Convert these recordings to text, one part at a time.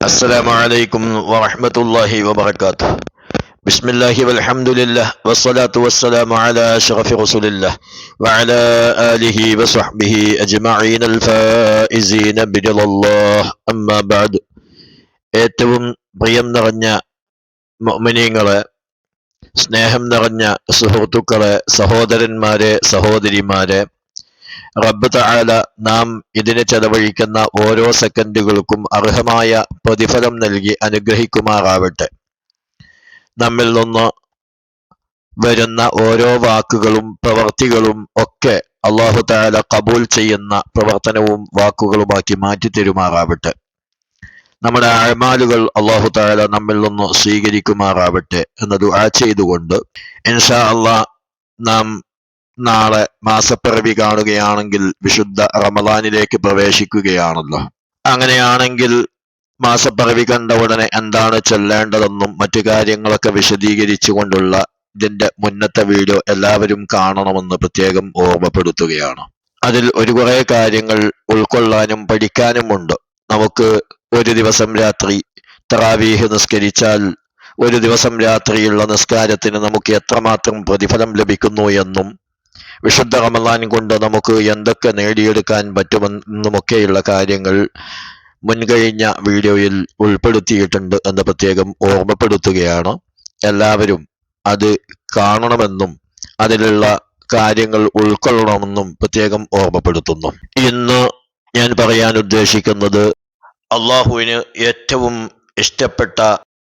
السلام عليكم ورحمة الله وبركاته بسم الله والحمد لله والصلاة والسلام على أشرف رسول الله وعلى آله وصحبه أجمعين الفائزين برضا الله أما بعد ഏറ്റവും പ്രിയം നിറഞ്ഞ മൊമിനീങ്ങളെ സ്നേഹം നിറഞ്ഞ സുഹൃത്തുക്കളെ സഹോദരന്മാരെ സഹോദരിമാരെ റബ്ബ് തആല നാം ഇതിന് ചെലവഴിക്കുന്ന ഓരോ സെക്കൻഡുകൾക്കും അർഹമായ പ്രതിഫലം നൽകി അനുഗ്രഹിക്കുമാറാവട്ടെ. നമ്മിൽ നിന്ന് വരുന്ന ഓരോ വാക്കുകളും പ്രവർത്തികളും ഒക്കെ അള്ളാഹു താല കബൂൽ ചെയ്യുന്ന പ്രവർത്തനവും വാക്കുകളുമാക്കി മാറ്റി തരുമാറാവട്ടെ. നമ്മുടെ അഴമാലുകൾ അള്ളാഹു താല നമ്മിൽ നിന്ന് സ്വീകരിക്കുമാറാവട്ടെ എന്നത് ആ ചെയ്തുകൊണ്ട് ഇൻഷാ അള്ളാഹ് നാം നാളെ മാസപ്പിറവി കാണുകയാണെങ്കിൽ വിശുദ്ധ റമദാനിലേക്ക് പ്രവേശിക്കുകയാണല്ലോ. അങ്ങനെയാണെങ്കിൽ മാസപ്പിറവി കണ്ട ഉടനെ എന്താണ് ചെല്ലേണ്ടതെന്നും മറ്റു കാര്യങ്ങളൊക്കെ വിശദീകരിച്ചുകൊണ്ടുള്ള ഇതിന്റെ മുന്നത്തെ വീഡിയോ എല്ലാവരും കാണണമെന്ന് പ്രത്യേകം ഓർമ്മപ്പെടുത്തുകയാണ്. അതിൽ ഒരു കുറെ കാര്യങ്ങൾ ഉൾക്കൊള്ളാനും പഠിക്കാനുമുണ്ട് നമുക്ക് ഒരു ദിവസം രാത്രി തറാവീഹ് നിസ്കരിച്ചാൽ ഒരു ദിവസം രാത്രിയുള്ള നിസ്കാരത്തിന് നമുക്ക് എത്രമാത്രം പ്രതിഫലം ലഭിക്കുന്നു എന്നും വിശുദ്ധ റമദാൻ കൊണ്ട് നമുക്ക് എന്തൊക്കെ നേടിയെടുക്കാൻ പറ്റുമെന്നുമൊക്കെയുള്ള കാര്യങ്ങൾ മുൻകഴിഞ്ഞ വീഡിയോയിൽ ഉൾപ്പെടുത്തിയിട്ടുണ്ട് എന്ന് പ്രത്യേകം ഓർമ്മപ്പെടുത്തുകയാണ്. എല്ലാവരും അത് കാണണമെന്നും അതിലുള്ള കാര്യങ്ങൾ ഉൾക്കൊള്ളണമെന്നും പ്രത്യേകം ഓർമ്മപ്പെടുത്തുന്നു. ഇന്ന് ഞാൻ പറയാൻ ഉദ്ദേശിക്കുന്നത് അള്ളാഹുവിന് ഏറ്റവും ഇഷ്ടപ്പെട്ട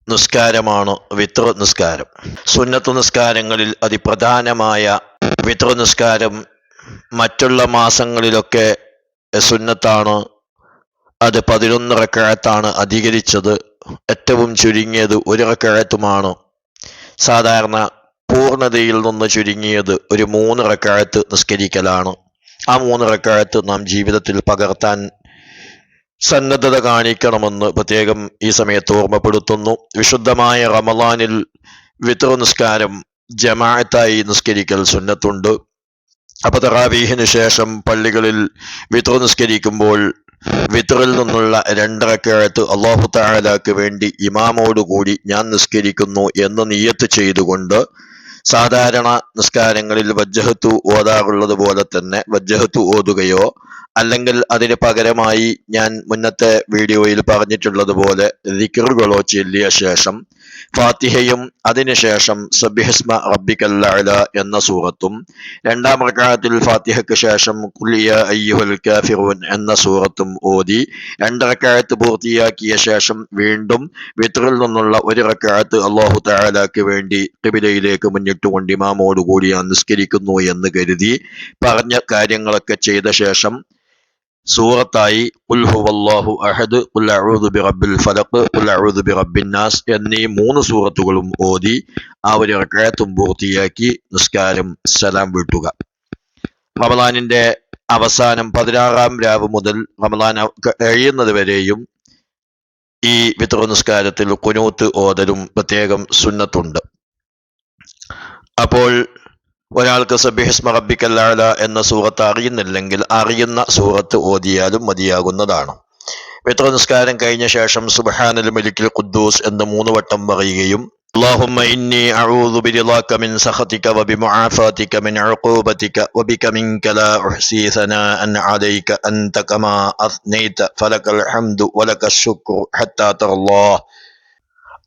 നിസ്കാരമാണ്? വിത്ര നിസ്കാരം സുന്നത്ത് നിസ്കാരങ്ങളിൽ അതിപ്രധാനമായ വിത്ര നിസ്കാരം മറ്റുള്ള മാസങ്ങളിലൊക്കെ സുന്നത്താണ്. അത് പതിനൊന്ന് റക്കാഴത്താണ് അധികരിച്ചത്. ഏറ്റവും ചുരുങ്ങിയത് ഒരു റക്കാഴത്തുമാണ് സാധാരണ പൂർണതയിൽ നിന്ന് ചുരുങ്ങിയത് ഒരു മൂന്ന് റക്കാഴത്ത് നിസ്കരിക്കലാണ്. ആ മൂന്ന് റക്കാഴത്ത് നാം ജീവിതത്തിൽ പകർത്താൻ സന്നദ്ധത കാണിക്കണമെന്ന് പ്രത്യേകം ഈ സമയത്ത് ഓർമ്മപ്പെടുത്തുന്നു. വിശുദ്ധമായ റമദാനിൽ വിത്ര നിസ്കാരം ജമാഅത്തായി നിസ്കരിക്കൽ സുന്നത്തുണ്ട്. അപ്പൊ തറാവീഹിന് ശേഷം പള്ളികളിൽ വിത്ര നിസ്കരിക്കുമ്പോൾ വിത്തറിൽ നിന്നുള്ള രണ്ടരക്കഴത്ത് അള്ളാഹു താലാക്ക് വേണ്ടി ഇമാമോടുകൂടി ഞാൻ നിസ്കരിക്കുന്നു എന്ന് നിയത്ത് ചെയ്തുകൊണ്ട് സാധാരണ നിസ്കാരങ്ങളിൽ വജ്ജഹത്തു ഓതാറുള്ളത് പോലെ തന്നെ വജ്ജഹത്തു ഓതുകയോ അല്ലെങ്കിൽ അതിന് പകരമായി ഞാൻ മുന്നത്തെ വീഡിയോയിൽ പറഞ്ഞിട്ടുള്ളതുപോലെ ദിക്കറുകളോ ചൊല്ലിയ ശേഷം ഫാത്തിഹയും അതിനുശേഷം സബിഹസ്മ റബ്ബിക്കല്ല എന്ന സൂറത്തും രണ്ടാം പ്രകാരത്തിൽ ഫാത്തിഹയ്ക്ക് ശേഷം കുലിയ അയ്യുഹൽ കാഫിറൂൻ എന്ന സൂറത്തും ഓതി രണ്ടറക്കാലത്ത് പൂർത്തിയാക്കിയ ശേഷം വീണ്ടും വിത്രിൽ നിന്നുള്ള ഒരു റക്കാലത്ത് അള്ളാഹു താലാക്ക് വേണ്ടി കബിലയിലേക്ക് മുന്നിട്ടുകൊണ്ട് ഇമാമോടുകൂടി നിസ്കരിക്കുന്നു എന്ന് കരുതി പറഞ്ഞ കാര്യങ്ങളൊക്കെ ചെയ്ത ശേഷം സൂറത്തായി ഉൽഹുവല്ലാഹു അഹദ് നാസ് എന്നീ മൂന്ന് സൂറത്തുകളും ഓതി ആ ഒരു പൂർത്തിയാക്കി നിസ്കാരം സലാം വീട്ടുക. റമദാനിന്റെ അവസാനം പതിനാറാം രാവ് മുതൽ റമദാൻ കഴിയുന്നത് വരെയും ഈ വിത്ര നിസ്കാരത്തിൽ കുനൂത്ത് ഓതലും പ്രത്യേകം സുന്നത്തുണ്ട്. അപ്പോൾ ഒരാൾക്ക് സബിഹിസ്മ റബ്ബിക്കല്ലാല എന്ന സൂറത്ത് അറിയുന്നില്ലെങ്കിൽ അറിയുന്ന സൂറത്ത് ഓതിയാലും മതിയാകുന്നതാണ് വിത്ര നിസ്കാരം കഴിഞ്ഞ ശേഷം സുബഹാനൽ മലിക്കിൽ ഖുദ്ദൂസ് എന്ന് മൂന്ന് വട്ടം പറയുകയും اللهم إني أعوذ برضاك من سخطك وبمعافاتك من عقوبتك وبك منك لا أحصي ثناء عليك أنت كما أثنيت فلك الحمد ولك الشكر حتى ترى الله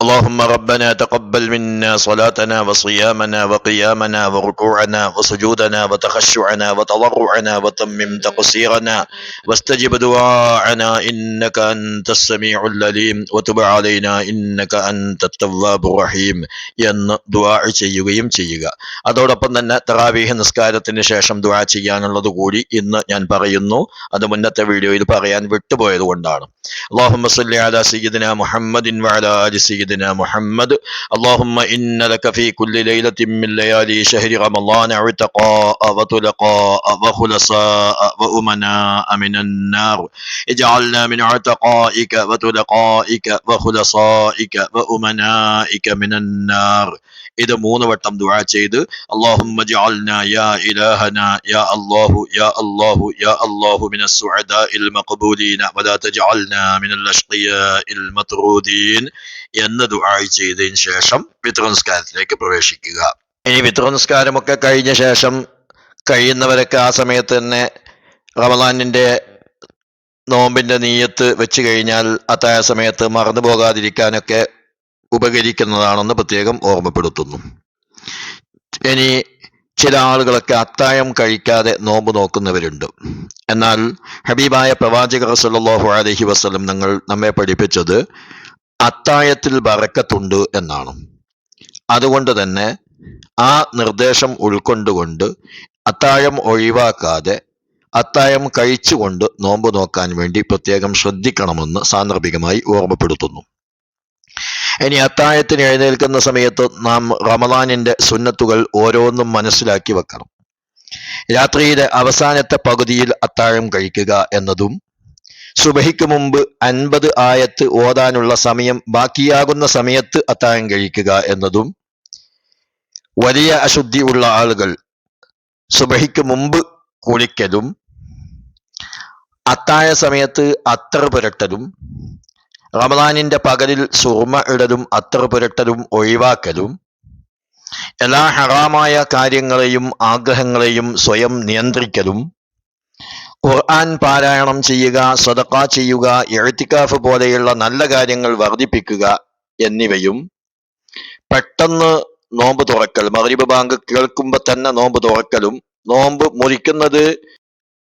اللهم ربنا تقبل منا صلاتنا وصيامنا وقيامنا وركوعنا وسجودنا وتخشعنا وتضرعنا وتمم تقصيرنا واستجب دعاءنا إنك أنت السميع العليم وتب علينا إنك أنت التواب الرحيم എന്ന് ദുആ ചെയ്യുകയും ചെയ്യുക അതോടൊപ്പം തന്നെ തറാവീഹ് നിസ്കാരത്തിന് ശേഷം ദുആ ചെയ്യാനുള്ളത് കൂടി ഇന്ന് ഞാൻ പറയുന്നു അത് മുന്നത്തെ വീഡിയോയിൽ പറയാൻ വിട്ടുപോയത് കൊണ്ടാണ് اللهم صل على سيدنا محمد وعلى آل سيدنا سيدنا محمد اللهم إن لك في كل ليلة من ليالي شهر رمضان عتقاء وطلقاء وخلصاء وأمناء من النار اجعلنا من عتقائك وطلقائك وخلصائك وأمنائك من النار ഇത് മൂന്ന് വട്ടം ദുആ ചെയ്ത് اللهم اجعلنا يا إلهنا يا الله يا الله يا الله من السعداء المقبولين ولا تجعلنا من الأشقياء المطرودين എന്ന് ദുആ ചെയ്തതിന് ശേഷം വിത്രനസ്കാരത്തിലേക്ക് പ്രവേശിക്കുക ഇനി വിത്രനസ്കാരമൊക്കെ കഴിഞ്ഞ ശേഷം കഴിയുന്നവരൊക്കെ ആ സമയത്ത് തന്നെ റമദാനിന്റെ നോമ്പിന്റെ നീയത്ത് വെച്ച് കഴിഞ്ഞാൽ അത്തായ സമയത്ത് മറന്നു പോകാതിരിക്കാനൊക്കെ ഉപകരിക്കുന്നതാണെന്ന് പ്രത്യേകം ഓർമ്മപ്പെടുത്തുന്നു. ഇനി ചില ആളുകളൊക്കെ അത്തായം കഴിക്കാതെ നോമ്പ് നോക്കുന്നവരുണ്ട്. എന്നാൽ ഹബീബായ പ്രവാചക സല്ലാഹു അലഹി വസ്ലം നിങ്ങൾ നമ്മെ പഠിപ്പിച്ചത് അത്തായത്തിൽ വറക്കത്തുണ്ട് എന്നാണ്. അതുകൊണ്ട് തന്നെ ആ നിർദ്ദേശം ഉൾക്കൊണ്ടുകൊണ്ട് അത്തായം ഒഴിവാക്കാതെ അത്തായം കഴിച്ചുകൊണ്ട് നോമ്പ് നോക്കാൻ വേണ്ടി പ്രത്യേകം ശ്രദ്ധിക്കണമെന്ന് സാന്ദർഭികമായി ഓർമ്മപ്പെടുത്തുന്നു. ഇനി അത്താഴത്തിന് എഴുന്നേൽക്കുന്ന സമയത്ത് നാം റമദാനിന്റെ സുന്നത്തുകൾ ഓരോന്നും മനസ്സിലാക്കി വെക്കണം. രാത്രിയിലെ അവസാനത്തെ പകുതിയിൽ അത്താഴം കഴിക്കുക എന്നതും സുബഹിക്ക് മുമ്പ് അൻപത് ആയത്ത് ഓതാനുള്ള സമയം ബാക്കിയാകുന്ന സമയത്ത് അത്താഴം കഴിക്കുക എന്നതും വലിയ അശുദ്ധി ഉള്ള ആളുകൾ സുബഹിക്ക് മുമ്പ് കുളിക്കലും അത്താഴ സമയത്ത് അത്തർ പുരട്ടലും റമദാനിന്റെ പകലിൽ സുർമ ഇടലും അത്തർ പുരട്ടലും ഒഴിവാക്കലും എല്ലാ ഹറാമായ കാര്യങ്ങളെയും ആഗ്രഹങ്ങളെയും സ്വയം നിയന്ത്രിക്കലും ഖുർആൻ പാരായണം ചെയ്യുക സദക്ക ചെയ്യുക എഴുത്തിക്കാഫ് പോലെയുള്ള നല്ല കാര്യങ്ങൾ വർദ്ധിപ്പിക്കുക എന്നിവയും പെട്ടെന്ന് നോമ്പ് തുറക്കൽ മഗ്രിബ് ബാങ്ക് കേൾക്കുമ്പോൾ തന്നെ നോമ്പ് തുറക്കലും നോമ്പ് മുറിക്കുന്നത്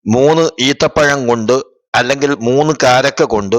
മൂന്ന് ഈത്തപ്പഴം കൊണ്ട് അല്ലെങ്കിൽ മൂന്ന് കാരക്ക കൊണ്ട്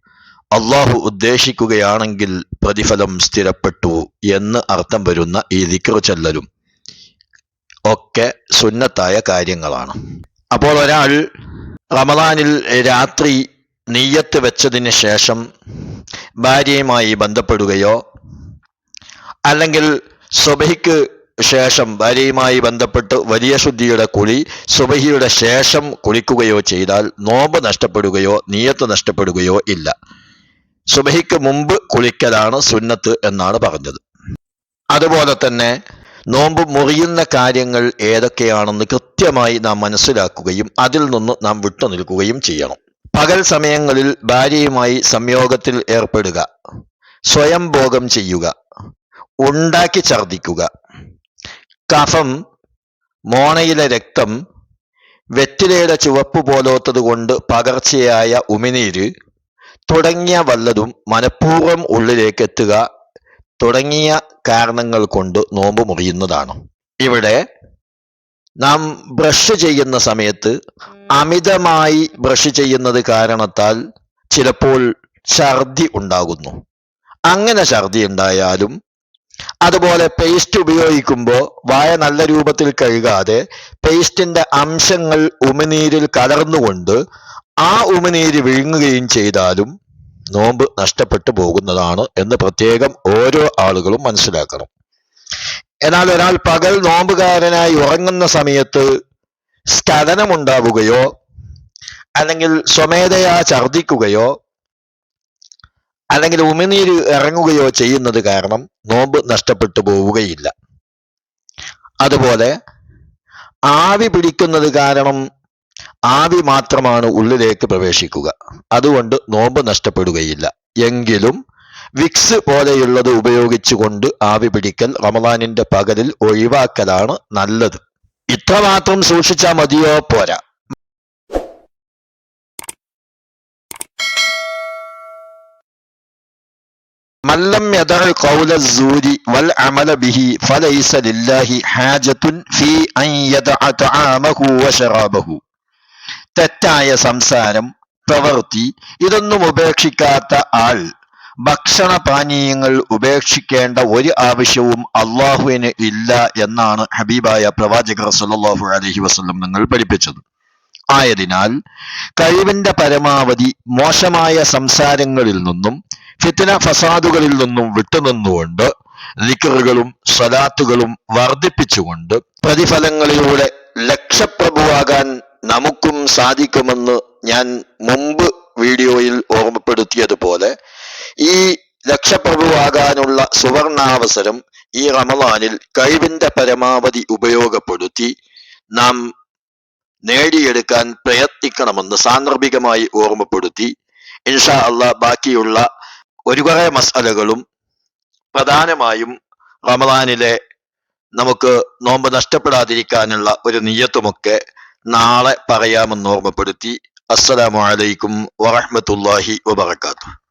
അള്ളാഹു ഉദ്ദേശിക്കുകയാണെങ്കിൽ പ്രതിഫലം സ്ഥിരപ്പെട്ടു എന്ന് അർത്ഥം വരുന്ന ഈ ദിക്ർ ചെല്ലലും ഒക്കെ സുന്നത്തായ കാര്യങ്ങളാണ്. അപ്പോൾ ഒരാൾ റമദാനിൽ രാത്രി നെയ്യത്ത് വെച്ചതിന് ശേഷം ഭാര്യയുമായി ബന്ധപ്പെടുകയോ അല്ലെങ്കിൽ സുബഹിക്ക് ശേഷം ഭാര്യയുമായി ബന്ധപ്പെട്ട് വലിയ ശുദ്ധിയുടെ കുളി സുബഹിയുടെ ശേഷം കുളിക്കുകയോ ചെയ്താൽ നോമ്പ് നഷ്ടപ്പെടുകയോ നീയത്ത് നഷ്ടപ്പെടുകയോ ഇല്ല. സുബഹിക്ക് മുമ്പ് കുളിക്കലാണ് സുന്നത്ത് എന്നാണ് പറഞ്ഞത്. അതുപോലെ തന്നെ നോമ്പ് മുറിയുന്ന കാര്യങ്ങൾ ഏതൊക്കെയാണെന്ന് കൃത്യമായി നാം മനസ്സിലാക്കുകയും അതിൽ നിന്ന് നാം വിട്ടുനിൽക്കുകയും ചെയ്യണം. പകൽ സമയങ്ങളിൽ ഭാര്യയുമായി സംയോഗത്തിൽ ഏർപ്പെടുക സ്വയം ഭോഗം ചെയ്യുക ഉണ്ടാക്കി ഛർദിക്കുക കഫം മോണയിലെ രക്തം വെറ്റിലയുടെ ചുവപ്പ് പോലോത്തത് കൊണ്ട് പകർച്ചയായ ഉമിനീര് തുടങ്ങിയ വല്ലതും മനഃപൂർവം ഉള്ളിലേക്ക് എത്തുക തുടങ്ങിയ കാരണങ്ങൾ കൊണ്ട് നോമ്പ് മുറിയുന്നതാണ്. ഇവിടെ നാം ബ്രഷ് ചെയ്യുന്ന സമയത്ത് അമിതമായി ബ്രഷ് ചെയ്യുന്നത് കാരണത്താൽ ചിലപ്പോൾ ഛർദി ഉണ്ടാകുന്നു. അങ്ങനെ ഛർദി ഉണ്ടായാലും അതുപോലെ പേസ്റ്റ് ഉപയോഗിക്കുമ്പോൾ വായ നല്ല രൂപത്തിൽ കഴുകാതെ പേസ്റ്റിന്റെ അംശങ്ങൾ ഉമിനീരിൽ കലർന്നുകൊണ്ട് ആ ഉമിനീര് വിഴുങ്ങുകയും ചെയ്താലും നോമ്പ് നഷ്ടപ്പെട്ടു പോകുന്നതാണ് എന്ന് പ്രത്യേകം ഓരോ ആളുകളും മനസ്സിലാക്കണം. എന്നാൽ ഒരാൾ പകൽ നോമ്പുകാരനായി ഉറങ്ങുന്ന സമയത്ത് സ്ഖലനമുണ്ടാവുകയോ അല്ലെങ്കിൽ സ്വമേധയാ ഛർദിക്കുകയോ അല്ലെങ്കിൽ ഉമിനീര് ഇറങ്ങുകയോ ചെയ്യുന്നത് കാരണം നോമ്പ് നഷ്ടപ്പെട്ടു പോവുകയില്ല. അതുപോലെ ആവി പിടിക്കുന്നത് കാരണം ആവി മാത്രമാണ് ഉള്ളിലേക്ക് പ്രവേശിക്കുക. അതുകൊണ്ട് നോമ്പ് നഷ്ടപ്പെടുകയില്ല. എങ്കിലും വിക്സ് പോലെയുള്ളത് ഉപയോഗിച്ചുകൊണ്ട് ആവി പിടിക്കൽ റമദാനിന്റെ പകലിൽ ഒഴിവാക്കലാണ് നല്ലത്. ഇത്രമാത്രം സൂക്ഷിച്ചാൽ മതിയോ? പോരാ. മല്ലം യദർ ഖൗല സൂരി വൽ അമല ബിഹി ഫലൈസ ലില്ലാഹി ഹാജത്തുൻ ഫീ അൻ യദഅ തആമഹു വശറാബഹു തെറ്റായ സംസാരം പ്രവൃത്തി ഇതൊന്നും ഉപേക്ഷിക്കാത്ത ആൾ. ഭക്ഷണ പാനീയങ്ങൾ ഉപേക്ഷിക്കേണ്ട ഒരു ആവശ്യവും അള്ളാഹുവിന് ഇല്ല എന്നാണ് ഹബീബായ പ്രവാചകർ സല്ലല്ലാഹു അലഹി വസ്ലം നിങ്ങൾ പഠിപ്പിച്ചത്. ആയതിനാൽ കഴിവിന്റെ പരമാവധി മോശമായ സംസാരങ്ങളിൽ നിന്നും ഫിത്തിന ഫസാദുകളിൽ നിന്നും വിട്ടുനിന്നുകൊണ്ട് ലിക്കറുകളും സ്വലാത്തുകളും വർദ്ധിപ്പിച്ചുകൊണ്ട് പ്രതിഫലങ്ങളിലൂടെ ലക്ഷപ്രഭുവാകാൻ നമുക്കും സാധിക്കുമെന്ന് ഞാൻ മുമ്പ് വീഡിയോയിൽ ഓർമ്മപ്പെടുത്തിയതുപോലെ ഈ ലക്ഷപ്രഭുവാകാനുള്ള സുവർണാവസരം ഈ റമദാനിൽ കഴിവിന്റെ പരമാവധി ഉപയോഗപ്പെടുത്തി നാം നേടിയെടുക്കാൻ പ്രയത്നിക്കണമെന്ന് സാന്ദർഭികമായി ഓർമ്മപ്പെടുത്തി. ഇൻഷാ അല്ല ബാക്കിയുള്ള ഒരു കുറെ മസാലകളും പ്രധാനമായും റമദാനിലെ നമുക്ക് നോമ്പ് നഷ്ടപ്പെടാതിരിക്കാനുള്ള ഒരു നിയത്തുമൊക്കെ നാളെ പറയാമെന്ന് ഓർമ്മപ്പെടുത്തി അസ്സലാമു അലൈക്കും വറഹ്മത്തുള്ളാഹി വബറകാതുഹു.